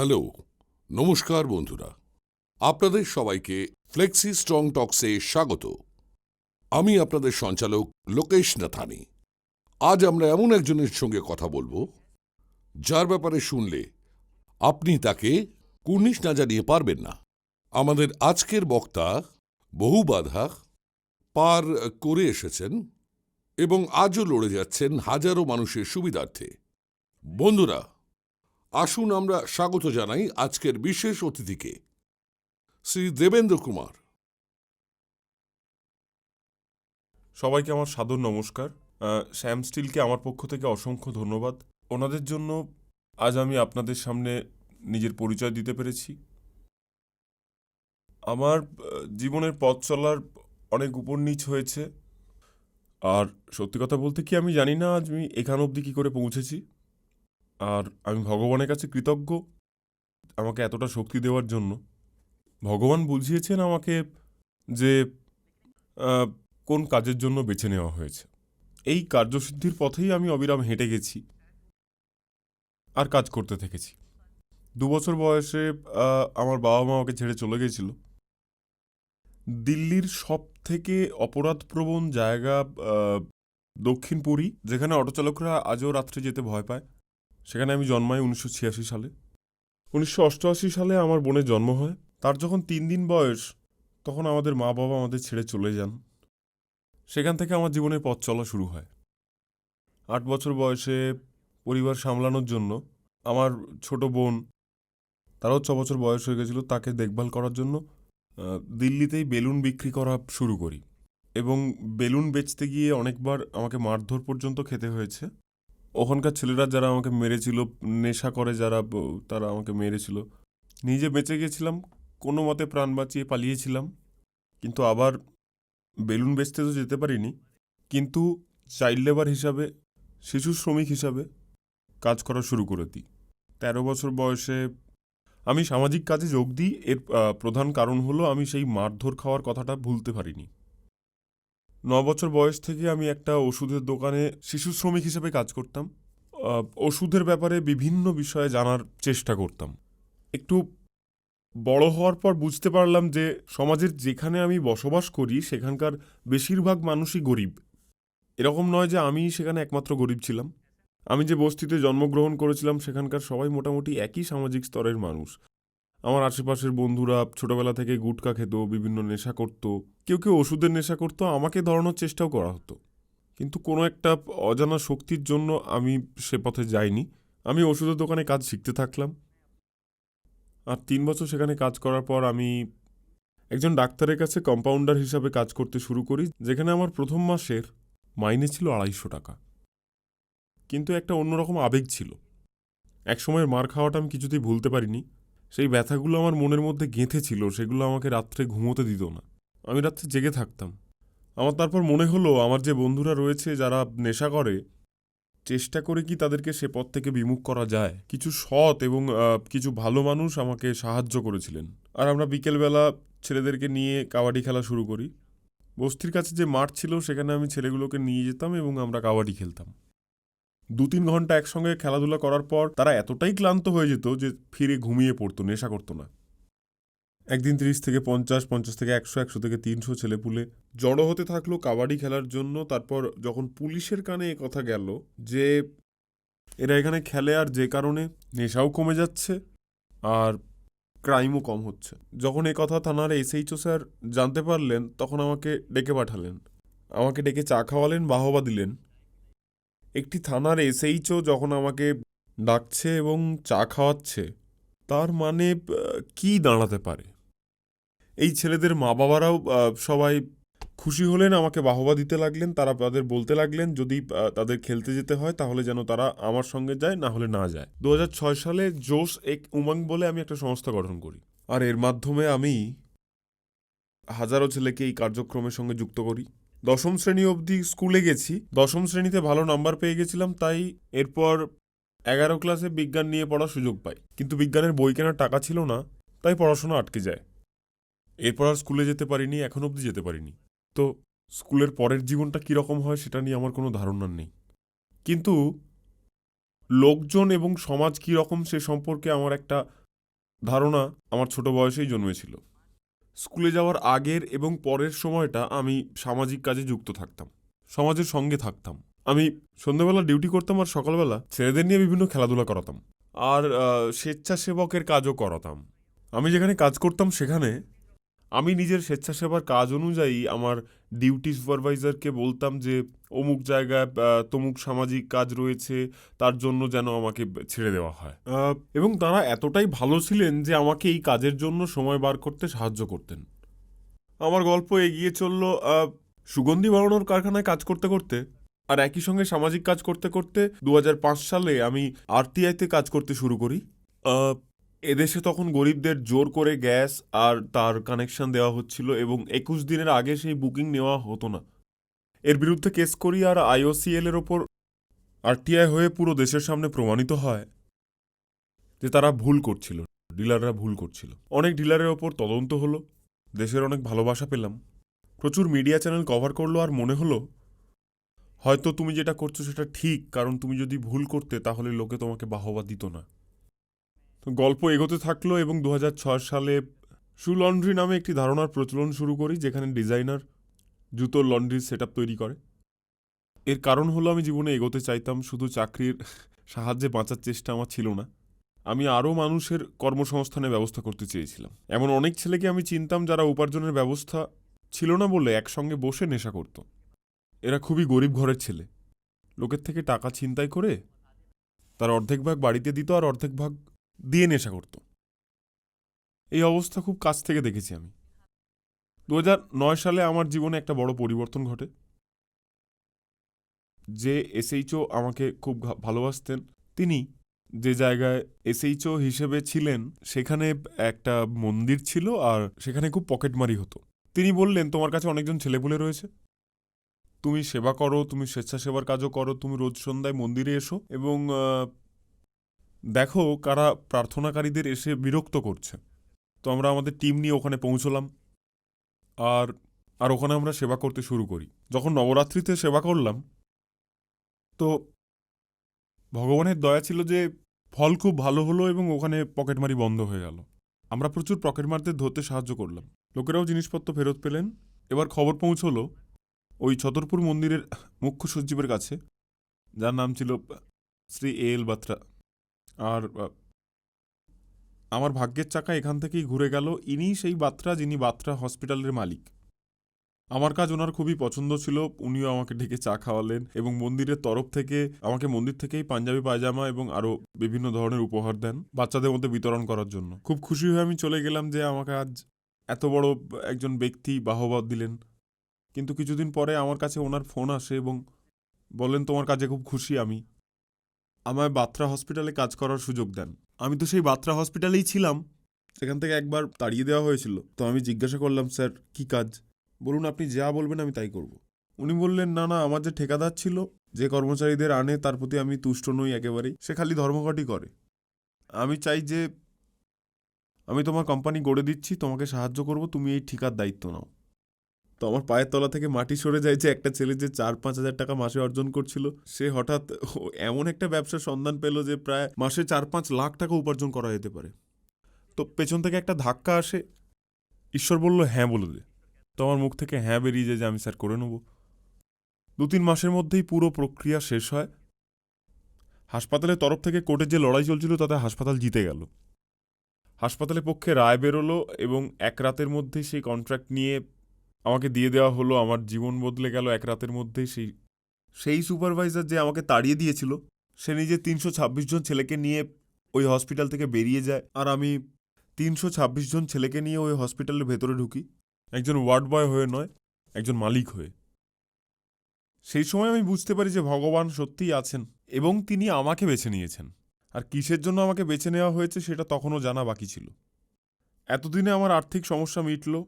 Hello, নমস্কার বন্ধুরা। আপনাদের সবাইকে ফ্লেক্সি স্ট্রং টক্সে স্বাগত। আমি আপনাদের সঞ্চালক লোকেশ নাথানি। আজ আমরা এমন একজনের সঙ্গে কথা বলব, যার ব্যাপারে শুনলে আপনি তাকে কুর্নিশ না জানিয়ে পারবেন না। আমাদের আজকের বক্তা বহু বাধা পার করে এসেছেন এবং আজও লড়ে যাচ্ছেন হাজারো মানুষের সুবিধার্থে। বন্ধুরা আসুন আমরা স্বাগত জানাই আজকের বিশেষ অতিথিকে, শ্রী দেবেন্দ্র কুমার। সবাইকে আমার সাদর নমস্কার। শ্যাম স্টিলকে আমার পক্ষ থেকে অসংখ্য ধন্যবাদ। ওনাদের জন্য আজ আমি আপনাদের সামনে নিজের পরিচয় দিতে পেরেছি। আমার জীবনের পথ চলার অনেক উপর নিচ হয়েছে। আর সত্যি কথা বলতে কি আমি জানি না আজ আমি এখান অবধি কী করে পৌঁছেছি। আর আমি ভগবানের কাছে কৃতজ্ঞ আমাকে এতটা শক্তি দেওয়ার জন্য। ভগবান বুঝিয়েছেন আমাকে যে কোন কাজের জন্য বেছে নেওয়া হয়েছে। এই কার্যসিদ্ধির পথেই আমি অবিরাম হেঁটে গেছি আর কাজ করতে থেকেছি। দু বছর বয়সে আমার বাবা মা আমাকে ছেড়ে চলে গেছিল। দিল্লির সব থেকে অপরাধপ্রবণ জায়গা আহ, দক্ষিণ পুরী যেখানে অটোচালকরা আজও রাত্রে যেতে ভয় পায়। সেখানে আমি জন্মাই উনিশশো ছিয়াশি সালে। উনিশশো অষ্টআশি সালে আমার বোনের জন্ম হয়। তার যখন তিন দিন বয়স, তখন আমাদের মা বাবা আমাদের ছেড়ে চলে যান। সেখান থেকে আমার জীবনের পথ চলা শুরু হয়। আট বছর বয়সে পরিবার সামলানোর জন্য আমার ছোট বোন, তারও ছ বছর বয়স হয়ে গেছিল, তাকে দেখভাল করার জন্য দিল্লিতেই বেলুন বিক্রি করা শুরু করি। এবং বেলুন বেচতে গিয়ে অনেকবার আমাকে মারধর পর্যন্ত খেতে হয়েছে। ওখানকার ছেলেরা যারা আমাকে মেরেছিল, নেশা করে যারা তারা আমাকে মেরেছিল। নিজে বেঁচে গেছিলাম, কোনো মতে প্রাণ বাঁচিয়ে পালিয়েছিলাম। কিন্তু আবার বেলুন বেচতে তো যেতে পারিনি। কিন্তু চাইল্ড লেবার হিসাবে, শিশু শ্রমিক হিসাবে কাজ করা শুরু করে দিই। তেরো বছর বয়সে আমি সামাজিক কাজে যোগ দিই। এর প্রধান কারণ হলো আমি সেই মারধর খাওয়ার কথাটা ভুলতে পারিনি। ন বছর বয়স থেকে আমি একটা ওষুধের দোকানে শিশু শ্রমিক হিসেবে কাজ করতাম। ওষুধের ব্যাপারে বিভিন্ন বিষয়ে জানার চেষ্টা করতাম। একটু বড় হওয়ার পর বুঝতে পারলাম যে সমাজের যেখানে আমি বসবাস করি, সেখানকার বেশিরভাগ মানুষই গরিব। এরকম নয় যে আমি সেখানে একমাত্র গরিব ছিলাম। আমি যে বস্তিতে জন্মগ্রহণ করেছিলাম, সেখানকার সবাই মোটামুটি একই সামাজিক স্তরের মানুষ। আমার আশেপাশের বন্ধুরা ছোটবেলা থেকে গুটকা খেত, বিভিন্ন নেশা করত। কেউ কেউ ওষুধের নেশা করতো, আমাকে ধরানোর চেষ্টাও করা হতো। কিন্তু কোনো একটা অজানা শক্তির জন্য আমি সে পথে যাইনি। আমি ওষুধের দোকানে কাজ শিখতে থাকলাম। আর তিন বছর সেখানে কাজ করার পর আমি একজন ডাক্তারের কাছে কম্পাউন্ডার হিসাবে কাজ করতে শুরু করি, যেখানে আমার প্রথম মাসের মাইনে ছিল আড়াইশো টাকা। কিন্তু একটা অন্যরকম আবেগ ছিল। এক সময়ের মার খাওয়াটা আমি কিছুতেই ভুলতে পারিনি। সেই ব্যথাগুলো আমার মনের মধ্যে গেঁথে ছিল সেগুলো আমাকে রাত্রে ঘুমোতে দিত না। আমি রাত্রে জেগে থাকতাম। আমার তারপর মনে হলো, আমার যে বন্ধুরা রয়েছে, যারা নেশা করে, চেষ্টা করে কি তাদেরকে সে পথ থেকে বিমুখ করা যায়? কিছু সৎ এবং কিছু ভালো মানুষ আমাকে সাহায্য করেছিলেন। আর আমরা বিকেলবেলা ছেলেদেরকে নিয়ে কাবাডি খেলা শুরু করি। বস্তির কাছে যে মাঠ ছিল, সেখানে আমি ছেলেগুলোকে নিয়ে যেতাম এবং আমরা কাবাডি খেলতাম। দু তিন ঘণ্টা একসঙ্গে খেলাধুলা করার পর তারা এতটাই ক্লান্ত হয়ে যেত যে ফিরে ঘুমিয়ে পড়তো, নেশা করতো না। একদিন তিরিশ থেকে পঞ্চাশ পঞ্চাশ থেকে একশো একশো থেকে তিনশো ছেলেপুলে জড়ো হতে থাকল কাবাডি খেলার জন্য। তারপর যখন পুলিশের কানে এ কথা গেল যে এরা এখানে খেলে আর যে কারণে নেশাও কমে যাচ্ছে আর ক্রাইমও কম হচ্ছে। যখন এ কথা থানার এসএইচও স্যার জানতে পারলেন, তখন আমাকে ডেকে পাঠালেন। আমাকে ডেকে চা খাওয়ালেন, বাহবা দিলেন। একটি থানার এসএইচও যখন আমাকে ডাকছে এবং চা খাওয়াচ্ছে, তার মানে কি দাঁড়াতে পারে? এই ছেলেদের মা বাবারাও সবাই খুশি হলেন, আমাকে বাহবা দিতে লাগলেন, তারা তাদের বলতে লাগলেন, যদি তাদের খেলতে যেতে হয়, তাহলে যেন তারা আমার সঙ্গে যায়, না হলে না যায়। দু হাজার ছয় সালে জোশ এক উমাং বলে আমি একটা সংস্থা গঠন করি। আর এর মাধ্যমে আমি হাজারো ছেলেকে এই কার্যক্রমের সঙ্গে যুক্ত করি। দশম শ্রেণি অবধি স্কুলে গেছি। দশম শ্রেণীতে ভালো নাম্বার পেয়ে গেছিলাম, তাই এরপর এগারো ক্লাসে বিজ্ঞান নিয়ে পড়ার সুযোগ পাই। কিন্তু বিজ্ঞানের বই কেনার টাকা ছিল না, তাই পড়াশোনা আটকে যায়। এরপর আর স্কুলে যেতে পারিনি, এখন অবধি যেতে পারিনি। তো স্কুলের পরের জীবনটা কীরকম হয় সেটা নিয়ে আমার কোনো ধারণা নেই। কিন্তু লোকজন এবং সমাজ কী রকম সে সম্পর্কে আমার একটা ধারণা আমার ছোট বয়সেই জন্মেছিল। স্কুলে যাওয়ার আগের এবং পরের সময়টা আমি সামাজিক কাজে যুক্ত থাকতাম, সমাজের সঙ্গে থাকতাম। আমি সন্ধ্যাবেলা ডিউটি করতাম আর সকালবেলা ছেলেদের নিয়ে বিভিন্ন খেলাধুলা করাতাম। আর স্বেচ্ছাসেবকের কাজও করাতাম। আমি যেখানে কাজ করতাম সেখানে আমি নিজের স্বেচ্ছাসেবার কাজ অনুযায়ী আমার ডিউটি সুপারভাইজারকে বলতাম যে, অমুক জায়গায় তমুক সামাজিক কাজ রয়েছে, তার জন্য যেন আমাকে ছেড়ে দেওয়া হয়। এবং তারা এতটাই ভালো ছিলেন যে আমাকে এই কাজের জন্য সময় বার করতে সাহায্য করতেন। আমার গল্প এগিয়ে চলল সুগন্ধি বানানোর কারখানায় কাজ করতে করতে। আর একই সঙ্গে সামাজিক কাজ করতে করতে দু হাজার পাঁচ সালে আমি আরটিআইতে কাজ করতে শুরু করি। এদেশে তখন গরিবদের জোর করে গ্যাস আর তার কানেকশন দেওয়া হচ্ছিল এবং একুশ দিনের আগে সেই বুকিং নেওয়া হতো না। এর বিরুদ্ধে কেস করি আর আইওসিএল এর ওপর আরটিআই হয়ে পুরো দেশের সামনে প্রমাণিত হয় যে তারা ভুল করছিল, ডিলাররা ভুল করছিল। অনেক ডিলারের ওপর তদন্ত হলো, দেশের অনেক ভালোবাসা পেলাম। প্রচুর মিডিয়া চ্যানেল কভার করল আর মনে হলো, হয়তো তুমি যেটা করছ সেটা ঠিক, কারণ তুমি যদি ভুল করতে তাহলে লোকে তোমাকে বাহবা দিত না। তো গল্প এগোতে থাকল এবং দু হাজার ছয় সালে শু লন্ড্রি নামে একটি ধারণার প্রচলন শুরু করি, যেখানে ডিজাইনার জুতোর লন্ড্রির সেট তৈরি করে। এর কারণ হলো আমি জীবনে এগোতে চাইতাম, শুধু চাকরির সাহায্যে বাঁচার চেষ্টা আমার ছিল না। আমি আরও মানুষের কর্মসংস্থানের ব্যবস্থা করতে চেয়েছিলাম। এমন অনেক ছেলেকে আমি চিনতাম যারা উপার্জনের ব্যবস্থা ছিল না বলে একসঙ্গে বসে নেশা করত। এরা খুবই গরিব ঘরের ছেলে। লোকের থেকে টাকা ছিনতাই করে তার অর্ধেক ভাগ বাড়িতে দিত আর অর্ধেক ভাগ দিয়ে নেশা করত। এই অবস্থা খুব কাছ থেকে দেখেছি আমি। দু নয় সালে আমার জীবনে একটা বড় পরিবর্তন ঘটে। যে এসএইচও আমাকে খুব ভালোবাসতেন। তিনি যে জায়গায় এসএইচও হিসেবে ছিলেন, সেখানে একটা মন্দির ছিল আর সেখানে খুব পকেটমারি হতো। তিনি বললেন, তোমার কাছে অনেকজন ছেলেপুলে রয়েছে। তুমি সেবা করো, তুমি স্বেচ্ছাসেবার কাজও করো, তুমি রোজ সন্ধ্যায় মন্দিরে এসো এবং দেখো কারা প্রার্থনাকারীদের এসে বিরক্ত করছে। তো আমরা আমাদের টিম নিয়ে ওখানে পৌঁছলাম। আর আর ওখানে আমরা সেবা করতে শুরু করি। যখন নবরাত্রিতে সেবা করলাম, তো ভগবানের দয়া ছিল যে ফল খুব ভালো হলো এবং ওখানে পকেটমারি বন্ধ হয়ে গেল। আমরা প্রচুর পকেটমারদের ধরতে সাহায্য করলাম। লোকেরাও জিনিসপত্র ফেরত পেলেন। এবার খবর পৌঁছলো ওই ছতরপুর মন্দিরের মুখ্য সচিবের কাছে, যার নাম ছিল শ্রী এ এল বাত্রা। আর আমার ভাগ্যের চাকা এখান থেকেই ঘুরে গেল। ইনি সেই বাত্রা যিনি বাত্রা হসপিটালের মালিক। আমার কাজ ওনার খুবই পছন্দ ছিল। উনিও আমাকে ডেকে চা খাওয়ালেন এবং মন্দিরের তরফ থেকে আমাকে মন্দির থেকেই পাঞ্জাবি, পায়জামা এবং আরও বিভিন্ন ধরনের উপহার দেন বাচ্চাদের মধ্যে বিতরণ করার জন্য। খুব খুশি হয়ে আমি চলে গেলাম যে আমাকে আজ এত বড় একজন ব্যক্তি বাহবা দিলেন। কিন্তু কিছুদিন পরে আমার কাছে ওনার ফোন আসে এবং বলেন, তোমার কাজে খুব খুশি আমি। আমায় বাত্রা হসপিটালে কাজ করার সুযোগ দেন। আমি তো সেই বাত্রা হসপিটালেই ছিলাম। সেখান থেকে একবার তাড়িয়ে দেওয়া হয়েছিল। তো আমি জিজ্ঞাসা করলাম, স্যার, কি কাজ? বলুন, আপনি যা বলবেন আমি তাই করব। উনি বললেন, না না, আমার যে ঠিকাদার ছিল, যে কর্মচারীদের আনে, তার প্রতি আমি তুষ্ট নই একেবারেই। সে খালি ধর্মঘটই করে। আমি চাই যে, আমি তোমার কোম্পানি গড়ে দিচ্ছি, তোমাকে সাহায্য করব, তুমি এই ঠিকার দায়িত্ব নাও। তো আমার পায়ের তলা থেকে মাটি সরে যায় যে একটা ছেলে যে চার পাঁচ হাজার টাকা মাসে অর্জন করছিল, সে হঠাৎ এমন একটা ব্যবসার সন্ধান পেল যে প্রায় মাসে চার পাঁচ লাখ টাকা উপার্জন করা যেতে পারে। তো পেছন থেকে একটা ধাক্কা আসে। ঈশ্বর বলল হ্যাঁ বলে দে। তো আমার মুখ থেকে হ্যাঁ বেরিয়ে যায় যে আমি স্যার করে নেব। দু তিন মাসের মধ্যেই পুরো প্রক্রিয়া শেষ হয়। হাসপাতালের তরফ থেকে কোর্টের যে লড়াই চলছিল, তাতে হাসপাতাল জিতে গেল। হাসপাতালের পক্ষে রায় বেরোলো এবং এক রাতের মধ্যেই সেই কন্ট্রাক্ট নিয়ে আমাকে দিয়ে দেওয়া হলো, আমার জীবন বদলে গেল এক রাতের মধ্যেই সেই সেই সুপারভাইজার যে আমাকে তাড়িয়ে দিয়েছিল, সে নিজে তিনশো ছাব্বিশ জন ছেলেকে নিয়ে ওই হসপিটাল থেকে বেরিয়ে যায়। আর আমি তিনশো ছাব্বিশ জন ছেলেকে নিয়ে ওই হসপিটালের ভেতরে ঢুকি। একজন ওয়ার্ড বয় হয়ে নয়, একজন মালিক হয়ে। সেই সময় আমি বুঝতে পারি যে ভগবান সত্যিই আছেন এবং তিনি আমাকে বেছে নিয়েছেন। আর কিসের জন্য আমাকে বেছে নেওয়া হয়েছে সেটা তখনও জানা বাকি ছিল। এতদিনে আমার আর্থিক সমস্যা মিটল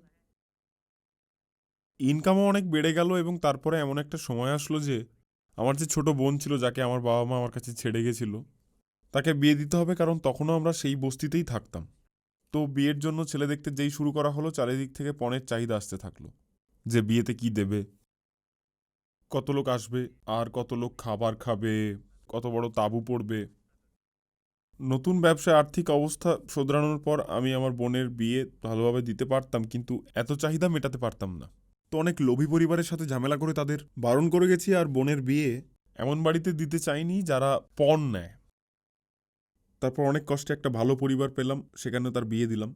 ইনকামও অনেক বেড়ে গেল এবং তারপরে এমন একটা সময় আসলো যে আমার যে ছোট বোন ছিল, যাকে আমার বাবা মা আমার কাছে ছেড়ে গেছিল, তাকে বিয়ে দিতে হবে কারণ তখনও আমরা সেই বস্তিতেই থাকতাম। তো বিয়ের জন্য ছেলে দেখতে যেই শুরু করা হলো, চারিদিক থেকে পণের চাহিদা আসতে থাকল, যে বিয়েতে কি দেবে, কত লোক আসবে, আর কত লোক খাবার খাবে, কত বড় তাঁবু পড়বে। নতুন ব্যবসায় আর্থিক অবস্থা শোধরানোর পর আমি আমার বোনের বিয়ে ভালোভাবে দিতে পারতাম, কিন্তু এত চাহিদা মেটাতে পারতাম না। তো অনেক লোভী পরিবারের সাথে ঝামেলা করে তাদের বারণ করে গেছি আর বোনের বিয়ে এমন বাড়িতে দিতে চাইনি যারা পণ নেয়। তারপর অনেক কষ্টে একটা ভালো পরিবার পেলাম, সেখানে তার বিয়ে দিলাম।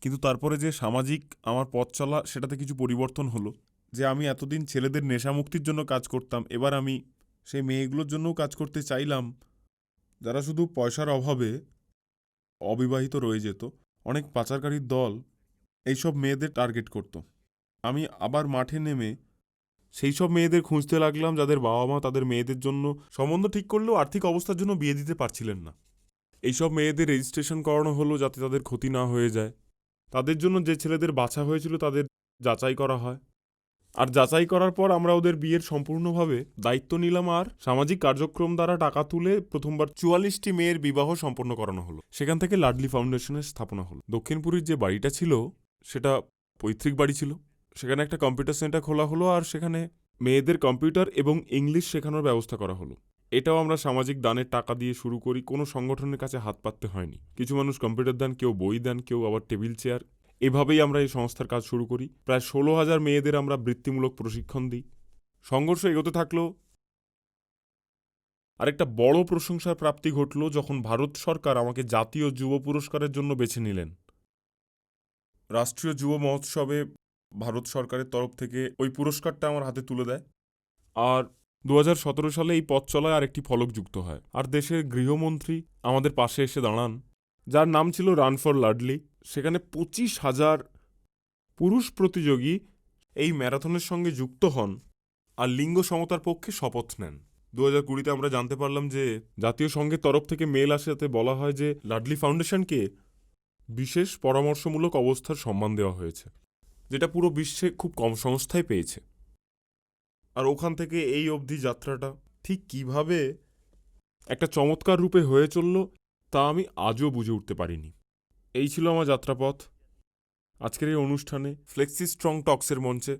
কিন্তু তারপরে যে সামাজিক আমার পথ চলা, সেটাতে কিছু পরিবর্তন হলো। যে আমি এতদিন ছেলেদের নেশামুক্তির জন্য কাজ করতাম, এবার আমি সেই মেয়েগুলোর জন্যও কাজ করতে চাইলাম। যারা শুধু পয়সার অভাবে অবিবাহিত রয়ে যেত, অনেক পাচারকারীর দল, এইসব মেয়েদের টার্গেট করত। আমি আবার মাঠে নেমে সেই সব মেয়েদের খুঁজতে লাগলাম যাদের বাবা মা তাদের মেয়েদের জন্য সম্বন্ধ ঠিক করলেও আর্থিক অবস্থার জন্য বিয়ে দিতে পারছিলেন না। এইসব মেয়েদের রেজিস্ট্রেশন করানো হলো যাতে তাদের ক্ষতি না হয়ে যায়। তাদের জন্য যে ছেলেদের বাছা হয়েছিল তাদের যাচাই করা হয়। আর যাচাই করার পর আমরা ওদের বিয়ের সম্পূর্ণভাবে দায়িত্ব নিলাম আর সামাজিক কার্যক্রম দ্বারা টাকা তুলে প্রথমবার চুয়াল্লিশটি মেয়ের বিবাহ সম্পন্ন করানো হলো। সেখান থেকে লাডলি ফাউন্ডেশনের স্থাপনা হলো। দক্ষিণপুরীর যে বাড়িটা ছিল, সেটা পৈতৃক বাড়ি ছিল। সেখানে একটা কম্পিউটার সেন্টার খোলা হলো আর সেখানে মেয়েদের কম্পিউটার এবং ইংলিশ শেখানোর ব্যবস্থা করা হলো। এটাও আমরা সামাজিক দানের টাকা দিয়ে শুরু করি, কোনো সংগঠনের কাছে হাত পাততে হয়নি। কিছু মানুষ কম্পিউটার দেন, কেউ বই দেন, কেউ আবার টেবিল চেয়ার এভাবেই আমরা এই সংস্থার কাজ শুরু করি। প্রায় ষোলো হাজার মেয়েদের আমরা বৃত্তিমূলক প্রশিক্ষণ দিই। সংঘর্ষ এগোতে থাকল। আরেকটা বড় প্রশংসার প্রাপ্তি ঘটল যখন ভারত সরকার আমাকে জাতীয় যুব পুরস্কারের জন্য বেছে নিলেন। রাষ্ট্রীয় যুব মহোৎসবে ভারত সরকারের তরফ থেকে ওই পুরস্কারটা আমার হাতে তুলে দেয়। আর দু হাজার সতেরো সালে এই পথ চলায় আরেকটি ফলক যুক্ত হয়। আর দেশের গৃহমন্ত্রী আমাদের পাশে এসে দাঁড়ান, যার নাম ছিল রান ফর লাডলি। সেখানে পঁচিশ হাজার পুরুষ প্রতিযোগী এই ম্যারাথনের সঙ্গে যুক্ত হন আর লিঙ্গ সমতার পক্ষে শপথ নেন। দু হাজার কুড়িতে আমরা জানতে পারলাম যে জাতীয় সংঘের তরফ থেকে মেল আসে যাতে বলা হয় যে লাডলি ফাউন্ডেশনকে বিশেষ পরামর্শমূলক অবস্থার সম্মান দেওয়া হয়েছে। যেটা পুরো বিশ্বে খুব কম সংস্থায় পেয়েছে। আর ওখান থেকে এই অবধি যাত্রাটা ঠিক কীভাবে একটা চমৎকার রূপে হয়ে চলল, তা আমি আজও বুঝে উঠতে পারিনি। এই ছিল আমার যাত্রাপথ। আজকের এই অনুষ্ঠানে ফ্লেক্সি স্ট্রং টক্সের মঞ্চে,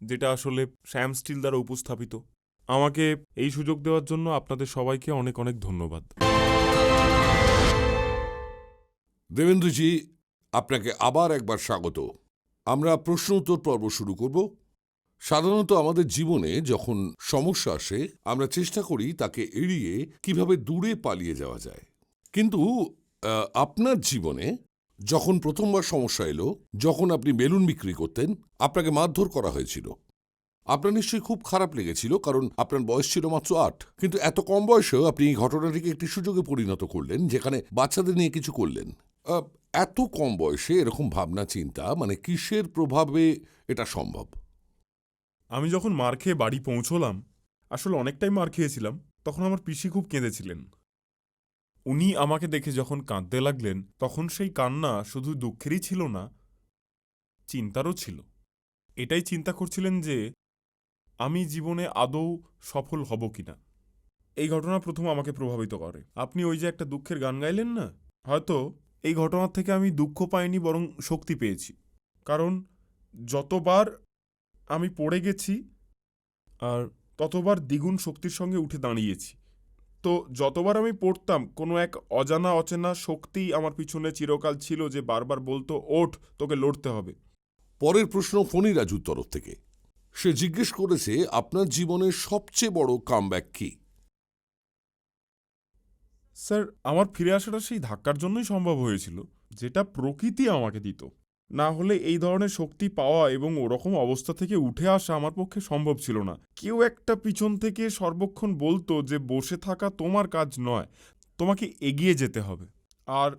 যেটা আসলে শ্যাম স্টিল দ্বারা উপস্থাপিত। আমাকে এই সুযোগ দেওয়ার জন্য আপনাদের সবাইকে অনেক অনেক ধন্যবাদ। দেবেন্দ্রজি, আপনাকে আবার একবার স্বাগত। আমরা প্রশ্ন উত্তর পর্ব শুরু করব। সাধারণত আমাদের জীবনে যখন সমস্যা আসে, আমরা চেষ্টা করি তাকে এড়িয়ে কীভাবে দূরে পালিয়ে যাওয়া যায়। কিন্তু আপনার জীবনে যখন প্রথমবার সমস্যা এলো, যখন আপনি বেলুন বিক্রি করতেন, আপনাকে মারধর করা হয়েছিল। আপনার নিশ্চয়ই খুব খারাপ লেগেছিল, কারণ আপনার বয়স ছিল মাত্র আট। কিন্তু এত কম বয়সেও আপনি এই ঘটনাটিকে একটি সুযোগে পরিণত করলেন, যেখানে বাচ্চাদের নিয়ে কিছু করলেন। এত কম বয়সে এরকম ভাবনা, চিন্তা মানে কিসের প্রভাবে এটা সম্ভব? আমি যখন মার খেয়ে বাড়ি পৌঁছলাম, আসলে অনেকটাই মার খেয়েছিলাম, তখন আমার পিসি খুব কেঁদেছিলেন। উনি আমাকে দেখে যখন কাঁদতে লাগলেন, তখন সেই কান্না শুধু দুঃখেরই ছিল না, চিন্তারও ছিল। এটাই চিন্তা করছিলেন যে, আমি জীবনে আদৌ সফল হব কিনা। এই ঘটনা প্রথম আমাকে প্রভাবিত করে। আপনি ওই যে একটা দুঃখের গান গাইলেন না? হয়তো এই ঘটনার থেকে আমি দুঃখ পাইনি, বরং শক্তি পেয়েছি। কারণ যতবার আমি পড়ে গেছি আর ততবার দ্বিগুণ শক্তির সঙ্গে উঠে দাঁড়িয়েছি। তো যতবার আমি পড়তাম, কোনো এক অজানা, অচেনা শক্তি আমার পিছনে চিরকাল ছিল যে বারবার বলতো, ওঠ, তোকে লড়তে হবে। পরের প্রশ্ন ফণি রাজুর তরফ থেকে। সে জিজ্ঞেস করেছে, আপনার জীবনের সবচেয়ে বড় কামব্যাক কি? স্যার, আমার ফিরে আসাটা সেই ধাক্কার জন্যই সম্ভব হয়েছিল, যেটা প্রকৃতি আমাকে দিত। না হলে এই ধরনের শক্তি পাওয়া এবং ওরকম অবস্থা থেকে উঠে আসা আমার পক্ষে সম্ভব ছিল না। কেউ একটা পিছন থেকে সর্বক্ষণ বলতো যে, বসে থাকা তোমার কাজ নয়, তোমাকে এগিয়ে যেতে হবে। আর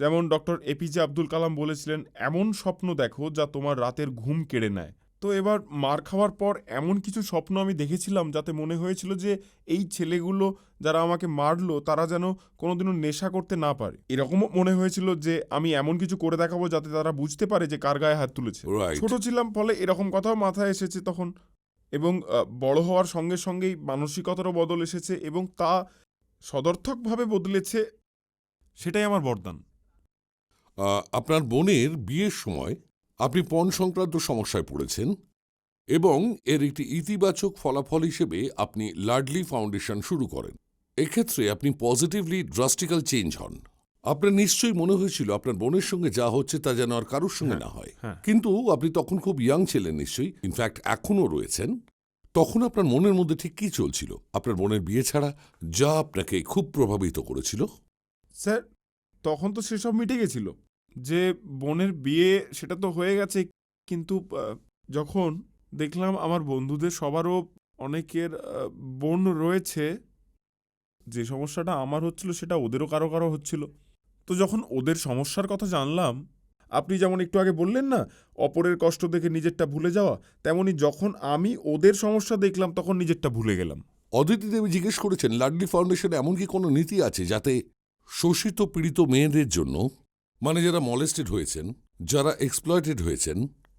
যেমন ডক্টর এপিজে আব্দুল কালাম বলেছিলেন, এমন স্বপ্ন দেখো যা তোমার রাতের ঘুম কেড়ে নেয়। তো এবার মার খাওয়ার পর এমন কিছু স্বপ্ন আমি দেখেছিলাম যাতে মনে হয়েছিল যে এই ছেলেগুলো যারা আমাকে মারলো তারা যেন কোনোদিনও নেশা করতে না পারে। এরকমও মনে হয়েছিল যে আমি এমন কিছু করে দেখাবো যাতে তারা বুঝতে পারে যে কার গায়ে হাত তুলেছে। ছোট ছিলাম ফলে এরকম কথাও মাথায় এসেছে তখন এবং বড় হওয়ার সঙ্গে সঙ্গেই মানসিকতারও বদল এসেছে এবং তা সদর্থকভাবে বদলেছে সেটাই আমার বরদান। আপনার বোনের বিয়ের সময় আপনি পণ সংক্রান্ত সমস্যায় পড়েছেন এবং এর একটি ইতিবাচক ফলাফল হিসেবে আপনি লাডলি ফাউন্ডেশন শুরু করেন। এক্ষেত্রে আপনি পজিটিভলি ড্রাস্টিক্যাল চেঞ্জ হন। আপনার নিশ্চয়ই মনে হয়েছিল আপনার বোনের সঙ্গে যা হচ্ছে তা যেন আর কারোর সঙ্গে না হয়। হ্যাঁ। কিন্তু আপনি তখন খুব ইয়াং ছিলেন নিশ্চয়ই। ইনফ্যাক্ট এখনও রয়েছেন। তখন আপনার মনের মধ্যে ঠিক কী চলছিল? আপনার বোনের বিয়ে ছাড়া যা আপনাকে খুব প্রভাবিত করেছিল? স্যার তখন তো সেসব মিটে গেছিল। যে বোনের বিয়ে সেটা তো হয়ে গেছে, কিন্তু যখন দেখলাম আমার বন্ধুদের সবারও অনেকের বোন রয়েছে, যে সমস্যাটা আমার হচ্ছিল সেটা ওদেরও কারও কারও হচ্ছিল। তো যখন ওদের সমস্যার কথা জানলাম, আপনি যেমন একটু আগে বললেন না, অপরের কষ্ট দেখে নিজেরটা ভুলে যাওয়া, তেমনি যখন আমি ওদের সমস্যা দেখলাম তখন নিজেরটা ভুলে গেলাম। অদিতি দেবী জিজ্ঞেস করেছেন লাডলি ফাউন্ডেশনে এমন কি কোনো নীতি আছে যাতে শোষিত পীড়িত মেয়েদের জন্য মানে যারা মলেস্টেড হয়েছেন, যারা এক্সপ্লয়েটেড হয়েছেন,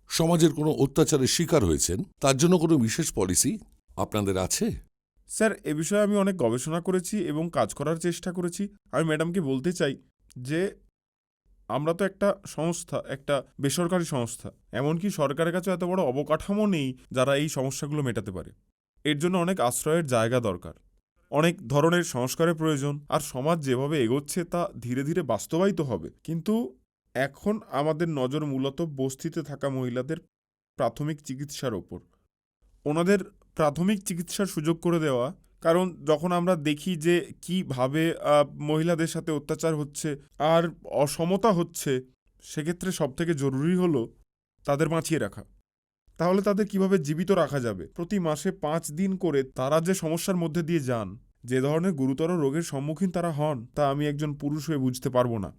সমাজের কোনো অত্যাচারের শিকার হয়েছেন, তার জন্য কোনো বিশেষ পলিসি আপনাদের আছে? স্যার, এ বিষয়ে আমি অনেক গবেষণা করেছি এবং কাজ করার চেষ্টা করেছি। আমি ম্যাডামকে বলতে চাই যে, আমরা তো একটা সংস্থা, একটা বেসরকারি সংস্থা। এমনকি সরকারের কাছে এত বড় অবকাঠামো নেই যারা এই সমস্যাগুলো মেটাতে পারে। এর জন্য অনেক আশ্রয়ের জায়গা দরকার। অনেক ধরনের সংস্কারের প্রয়োজন, আর সমাজ যেভাবে এগোচ্ছে তা ধীরে ধীরে বাস্তবায়িত হবে। কিন্তু এখন আমাদের নজর মূলত বস্তিতে থাকা মহিলাদের প্রাথমিক চিকিৎসার ওপর। ওনাদের প্রাথমিক চিকিৎসার সুযোগ করে দেওয়া, কারণ যখন আমরা দেখি যে কীভাবে মহিলাদের সাথে অত্যাচার হচ্ছে আর অসমতা হচ্ছে, সেক্ষেত্রে সবথেকে জরুরি হলো তাদের বাঁচিয়ে রাখা। তাহলে তাদের কীভাবে জীবিত রাখা যাবে? প্রতি মাসে পাঁচ দিন করে তারা যে সমস্যার মধ্যে দিয়ে যান যে ধরনের গুরুতর রোগের সম্মুখীন তারা হন, তা আমি একজন পুরুষ হয়ে বুঝতে পারব না।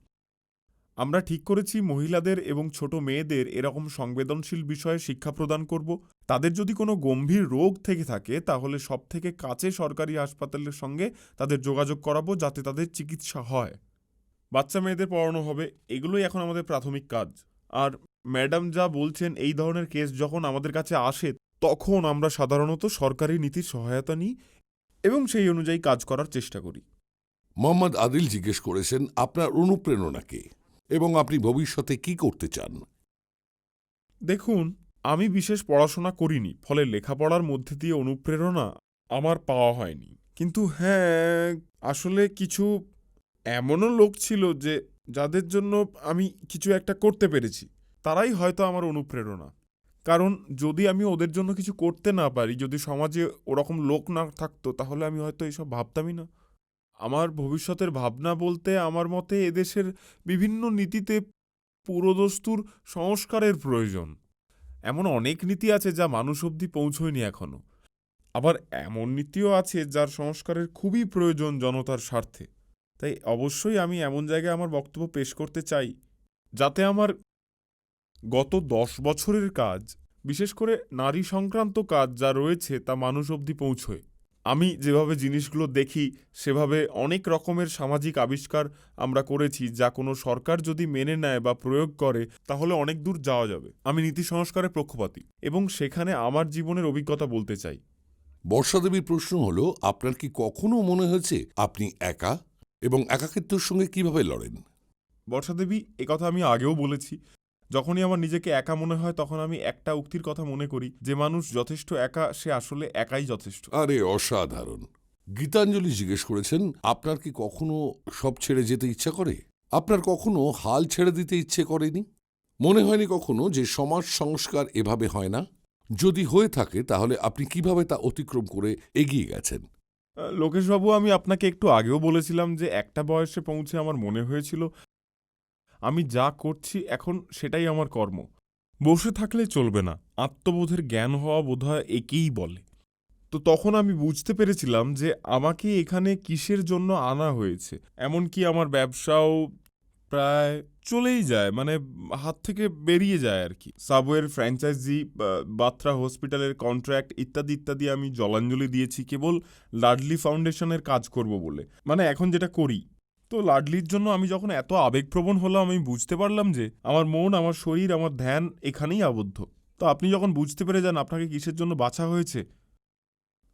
আমরা ঠিক করেছি মহিলাদের এবং ছোট মেয়েদের এরকম সংবেদনশীল বিষয়ে শিক্ষা প্রদান করব। তাদের যদি কোনো গম্ভীর রোগ থেকে থাকে, তাহলে সব থেকে কাছে সরকারি হাসপাতালের সঙ্গে তাদের যোগাযোগ করাবো, যাতে তাদের চিকিৎসা হয়। বাচ্চা মেয়েদের পড়ানো হবে, এগুলোই এখন আমাদের প্রাথমিক কাজ। আর ম্যাডাম যা বলছেন, এই ধরনের কেস যখন আমাদের কাছে আসে, তখন আমরা সাধারণত সরকারি নীতির সহায়তা নিই এবং সেই অনুযায়ী কাজ করার চেষ্টা করি। মোহাম্মদ আদিল জিজ্ঞেস করেছেন আপনার অনুপ্রেরণা কে? এবং আপনি ভবিষ্যতে কি করতে চান? দেখুন আমি বিশেষ পড়াশোনা করিনি ফলে লেখাপড়ার মধ্যে দিয়ে অনুপ্রেরণা আমার পাওয়া হয়নি। কিন্তু হ্যাঁ আসলে কিছু এমনও লোক ছিল যে যাদের জন্য আমি কিছু একটা করতে পেরেছি। তারাই হয়তো আমার অনুপ্রেরণা। কারণ যদি আমি ওদের জন্য কিছু করতে না পারি, যদি সমাজে ওরকম লোক না থাকতো, তাহলে আমি হয়তো এইসব ভাবতামই না। আমার ভবিষ্যতের ভাবনা বলতে আমার মতে এদেশের বিভিন্ন নীতিতে পুরোদস্তুর সংস্কারের প্রয়োজন। এমন অনেক নীতি আছে যা মানুষ অবধি পৌঁছয়নি এখনও। আবার এমন নীতিও আছে যার সংস্কারের খুবই প্রয়োজন জনতার স্বার্থে। তাই অবশ্যই আমি এমন জায়গায় আমার বক্তব্য পেশ করতে চাই, যাতে আমার গত দশ বছরের কাজ বিশেষ করে নারী সংক্রান্ত কাজ যা রয়েছে তা মানুষ অবধি পৌঁছয়। আমি যেভাবে জিনিসগুলো দেখি সেভাবে অনেক রকমের সামাজিক আবিষ্কার আমরা করেছি যা কোনো সরকার যদি মেনে নেয় বা প্রয়োগ করে তাহলে অনেক দূর যাওয়া যাবে। আমি নীতি সংস্কারের পক্ষপাতী এবং সেখানে আমার জীবনের অভিজ্ঞতা বলতে চাই। বর্ষাদেবীর প্রশ্ন হলো আপনার কি কখনো মনে হয়েছে আপনি একা এবং একাকিত্বের সঙ্গে কীভাবে লড়েন? বর্ষাদেবী একথা আমি আগেও বলেছি। যখনই আমার নিজেকে একা মনে হয় তখন আমি একটা উক্তির কথা মনে করি যে মানুষ যথেষ্ট একা সে আসলে একাই যথেষ্ট। আরে অসাধারণ। গীতাঞ্জলি জিজ্ঞেস করেছেন আপনার কি কখনো সব ছেড়ে যেতে ইচ্ছা করে? আপনার কখনো হাল ছেড়ে দিতে ইচ্ছে করেনি? মনে হয়নি কখনো যে সমাজ সংস্কার এভাবে হয় না? যদি হয়ে থাকে তাহলে আপনি কীভাবে তা অতিক্রম করে এগিয়ে গেছেন? লোকেশবাবু আমি আপনাকে একটু আগেও বলেছিলাম যে একটা বয়সে পৌঁছে আমার মনে হয়েছিল আমি যা করছি এখন সেটাই আমার কর্ম। বসে থাকলে চলবে না, আত্মবোধের জ্ঞান হওয়া বোধহয় একেই বলে। তো তখন আমি বুঝতে পেরেছিলাম যে আমাকে এখানে কিসের জন্য আনা হয়েছে, এমনকি আমার ব্যবসাও প্রায় চলেই যায় মানে হাত থেকে বেরিয়ে যায় আর কি। সাবওয়ের ফ্র্যাঞ্চাইজি বাত্রা হসপিটালের কন্ট্রাক্ট ইত্যাদি ইত্যাদি আমি জলাঞ্জলি দিয়েছি, কেবল লাডলি ফাউন্ডেশনের কাজ করব বলে। মানে এখন যেটা করি তো লাডলির জন্য আমি যখন এত আবেগপ্রবণ হলাম, আমি বুঝতে পারলাম যে আমার মন, আমার শরীর, আমার ধ্যান এখানেই আবদ্ধ। তো আপনি যখন বুঝতে পেরে যান আপনাকে কিসের জন্য বাছা হয়েছে,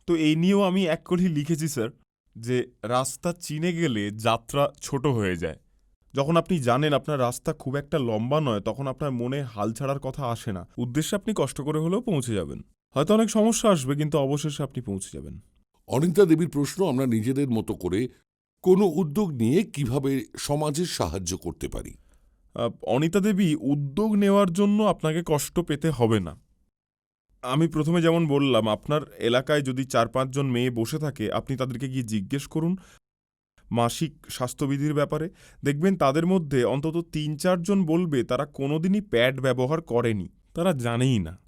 তো এই নিয়েও আমি এক কলি লিখেছি, স্যার, যে রাস্তা চিনে গেলে যাত্রা ছোট হয়ে যায়। যখন আপনি জানেন আপনার রাস্তা খুব একটা লম্বা নয়, তখন আপনার মনে হাল ছাড়ার কথা আসে না। উদ্দেশ্যে আপনি কষ্ট করে হলেও পৌঁছে যাবেন। হয়তো অনেক সমস্যা আসবে, কিন্তু অবশেষে আপনি পৌঁছে যাবেন। অনিতা দেবীর প্রশ্ন আমরা নিজেদের মতো করে কোনো উদ্যোগ নিয়ে কীভাবে সমাজের সাহায্য করতে পারি? অনিতা দেবী, উদ্যোগ নেওয়ার জন্য আপনাকে কষ্ট পেতে হবে না। আমি প্রথমে যেমন বললাম, আপনার এলাকায় যদি চার পাঁচজন মেয়ে বসে থাকে, আপনি তাদেরকে গিয়ে জিজ্ঞেস করুন মাসিক স্বাস্থ্যবিধির ব্যাপারে। দেখবেন তাদের মধ্যে অন্তত তিন চারজন বলবে, তারা কোনোদিনই প্যাড ব্যবহার করেনি। তারা জানেই না।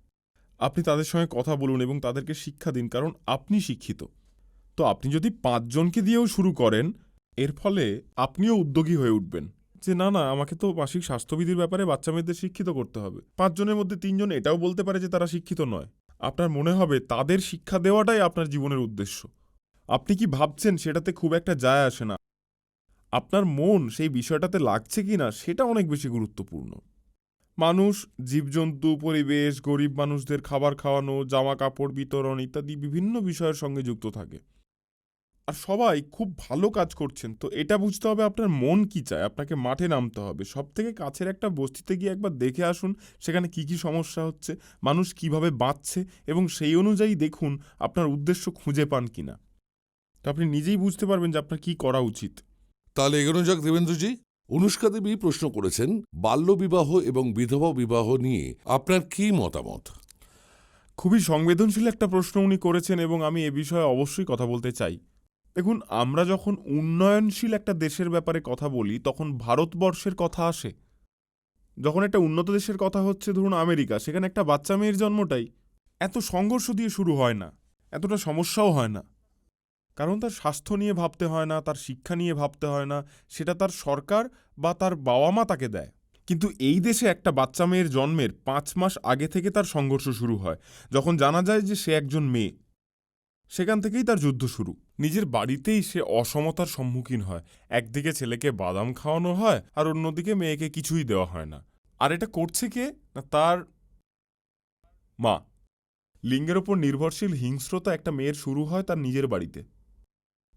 আপনি তাদের সঙ্গে কথা বলুন এবং তাদেরকে শিক্ষা দিন, কারণ আপনি শিক্ষিত। তো আপনি যদি পাঁচজনকে দিয়েও শুরু করেন এর ফলে আপনিও উদ্যোগী হয়ে উঠবেন। যে না না, আমাকে তো মাসিক স্বাস্থ্যবিধির ব্যাপারে বাচ্চা মেয়েদের শিক্ষিত করতে হবে। পাঁচজনের মধ্যে তিনজন এটাও বলতে পারে যে তারা শিক্ষিত নয়। আপনার মনে হবে তাদের শিক্ষা দেওয়াটাই আপনার জীবনের উদ্দেশ্য। আপনি কি ভাবছেন সেটাতে খুব একটা যায় আসে না? আপনার মন সেই বিষয়টাতে লাগছে কি না সেটা অনেক বেশি গুরুত্বপূর্ণ। মানুষ, জীবজন্তু, পরিবেশ, গরিব মানুষদের খাবার খাওয়ানো জামা কাপড় বিতরণ ইত্যাদি বিভিন্ন বিষয়ের সঙ্গে যুক্ত থাকে। আর সবাই খুব ভালো কাজ করছেন। তো এটা বুঝতে হবে আপনার মন কি চায় আপনাকে মাঠে নামতে হবে। সব থেকে কাছের একটা বস্তিতে গিয়ে একবার দেখে আসুন সেখানে কি কি সমস্যা হচ্ছে মানুষ কীভাবে বাঁচছে এবং সেই অনুযায়ী দেখুন আপনার উদ্দেশ্য খুঁজে পান কিনা। তো আপনি নিজেই বুঝতে পারবেন যে আপনার কি করা উচিত। তাহলে এগোনো যাক দেবেন্দ্রজি। অনুষ্কা দেবী প্রশ্ন করেছেন বাল্যবিবাহ এবং বিধবা বিবাহ নিয়ে আপনার কি মতামত? খুবই সংবেদনশীল একটা প্রশ্ন উনি করেছেন এবং আমি এ বিষয়ে অবশ্যই কথা বলতে চাই। দেখুন, আমরা যখন উন্নয়নশীল একটা দেশের ব্যাপারে কথা বলি, তখন ভারতবর্ষের কথা আসে। যখন একটা উন্নত দেশের কথা হচ্ছে, ধরুন আমেরিকা, সেখানে একটা বাচ্চা মেয়ের জন্মটাই এত সংঘর্ষ দিয়ে শুরু হয় না, এতটা সমস্যাও হয় না। কারণ তার স্বাস্থ্য নিয়ে ভাবতে হয় না, তার শিক্ষা নিয়ে ভাবতে হয় না, সেটা তার সরকার বা তার বাবা মা তাকে দেয়। কিন্তু এই দেশে একটা বাচ্চা মেয়ের জন্মের পাঁচ মাস আগে থেকে তার সংঘর্ষ শুরু হয়। যখন জানা যায় যে সে একজন মেয়ে সেখান থেকেই তার যুদ্ধ শুরু। নিজের বাড়িতেই সে অসমতার সম্মুখীন হয়। একদিকে ছেলেকে বাদাম খাওয়ানো হয় আর অন্যদিকে মেয়েকে কিছুই দেওয়া হয় না। আর এটা করছে কে? না তার মা। লিঙ্গের ওপর নির্ভরশীল হিংস্রতা একটা মেয়ের শুরু হয় তার নিজের বাড়িতে।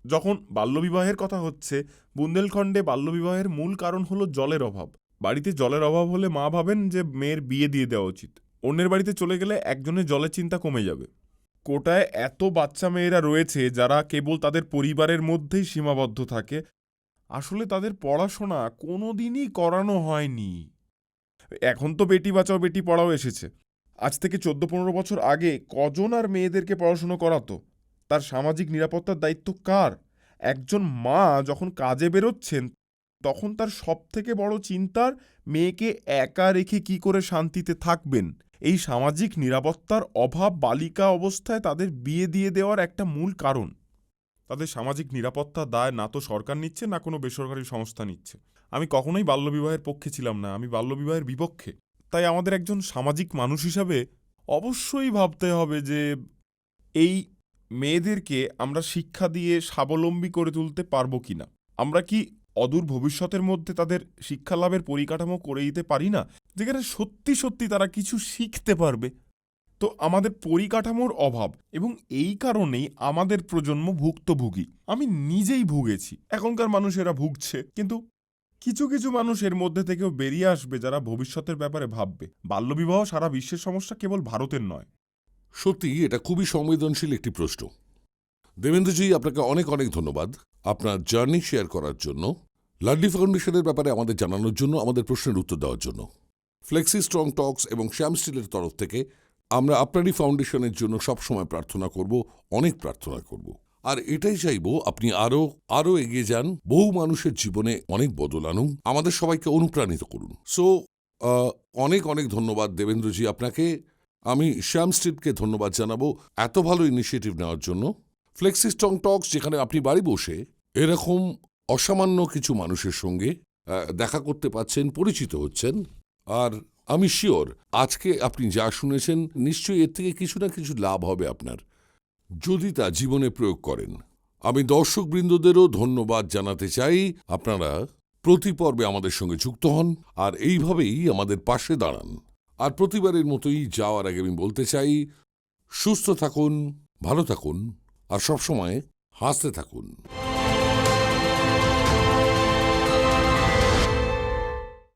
যখন বাল্যবিবাহের কথা হচ্ছে, বুন্দেলখণ্ডে বাল্যবিবাহের মূল কারণ হলো জলের অভাব। বাড়িতে জলের অভাব হলে মা ভাবেন যে মেয়ের বিয়ে দিয়ে দেওয়া উচিত। অন্যের বাড়িতে চলে গেলে একজনের জলের চিন্তা কমে যাবে। কোটায় এত বাচ্চা মেয়েরা রয়েছে যারা কেবল তাদের পরিবারের মধ্যেই সীমাবদ্ধ থাকে, আসলে তাদের পড়াশোনা কোনোদিনই করানো হয়নি। এখন তো বেটি বাঁচাও, বেটি পড়াও এসেছে। আজ থেকে চোদ্দ পনেরো বছর আগে কজন আর মেয়েদেরকে পড়াশুনো করাতো? তার সামাজিক নিরাপত্তার দায়িত্ব কার? একজন মা যখন কাজে বেরোচ্ছেন, তখন তার সবথেকে বড় চিন্তার, মেয়েকে একা রেখে কি করে শান্তিতে থাকবেন? এই সামাজিক নিরাপত্তার অভাব বালিকা অবস্থায় তাদের বিয়ে দিয়ে দেওয়ার একটা মূল কারণ। তাদের সামাজিক নিরাপত্তা দায় না তো সরকার নিচ্ছে, না কোনো বেসরকারি সংস্থা নিচ্ছে। আমি কখনোই বাল্যবিবাহের পক্ষে ছিলাম না, আমি বাল্যবিবাহের বিপক্ষে। তাই আমাদের একজন সামাজিক মানুষ হিসাবে অবশ্যই ভাবতে হবে যে, এই মেয়েদেরকে আমরা শিক্ষা দিয়ে স্বাবলম্বী করে তুলতে পারব কিনা। আমরা কি অদূর ভবিষ্যতের মধ্যে তাদের শিক্ষা লাভের পরিকাঠামো করে দিতে পারি না, যেখানে সত্যি সত্যি তারা কিছু শিখতে পারবে। তো আমাদের পরিকাঠামোর অভাব এবং এই কারণেই আমাদের প্রজন্ম ভুক্তভোগী। আমি নিজেই ভুগেছি, এখনকার মানুষেরা ভুগছে, কিন্তু কিছু কিছু মানুষ এর মধ্যে থেকেও বেরিয়ে আসবে যারা ভবিষ্যতের ব্যাপারে ভাববে। বাল্যবিবাহ সারা বিশ্বের সমস্যা কেবল ভারতের নয়। সত্যি, এটা খুবই সংবেদনশীল একটি প্রশ্ন। দেবেন্দ্রজি, আপনাকে অনেক অনেক ধন্যবাদ। আপনার জার্নি শেয়ার করার জন্য লাডলি ফাউন্ডেশনের ব্যাপারে আমাদের জানানোর জন্য, আমাদের প্রশ্নের উত্তর দেওয়ার জন্য। ফ্লেক্সি স্ট্রং টক্স এবং শ্যাম স্টিলের তরফ থেকে আমরা আপনারই ফাউন্ডেশনের জন্য সবসময় প্রার্থনা করব, অনেক প্রার্থনা করব। আর এটাই চাইব, আপনি আরও আরও এগিয়ে যান, বহু মানুষের জীবনে অনেক বদল আনুন, আমাদের সবাইকে অনুপ্রাণিত করুন। সো অনেক অনেক ধন্যবাদ দেবেন্দ্রজি আপনাকে। আমি শ্যাম স্ট্রিটকে ধন্যবাদ জানাব এত ভালো ইনিশিয়েটিভ নেওয়ার জন্য। ফ্লেক্সি স্ট্রং টক্স যেখানে আপনি বাড়ি বসে, এরকম অসামান্য কিছু মানুষের সঙ্গে দেখা করতে পাচ্ছেন, পরিচিত হচ্ছেন। আর আমি শিওর, আজকে আপনি যা শুনেছেন, নিশ্চয়ই এর থেকে কিছু না কিছু লাভ হবে আপনার। যদি তা জীবনে প্রয়োগ করেন। আমি দর্শকবৃন্দদেরও ধন্যবাদ জানাতে চাই। আপনারা প্রতি পর্বে আমাদের সঙ্গে যুক্ত হন, আর এইভাবেই আমাদের পাশে দাঁড়ান। আর প্রতিবারের মতোই যাওয়ার আগে আমি বলতে চাই, সুস্থ থাকুন, ভালো থাকুন, আর সবসময় হাসতে থাকুন।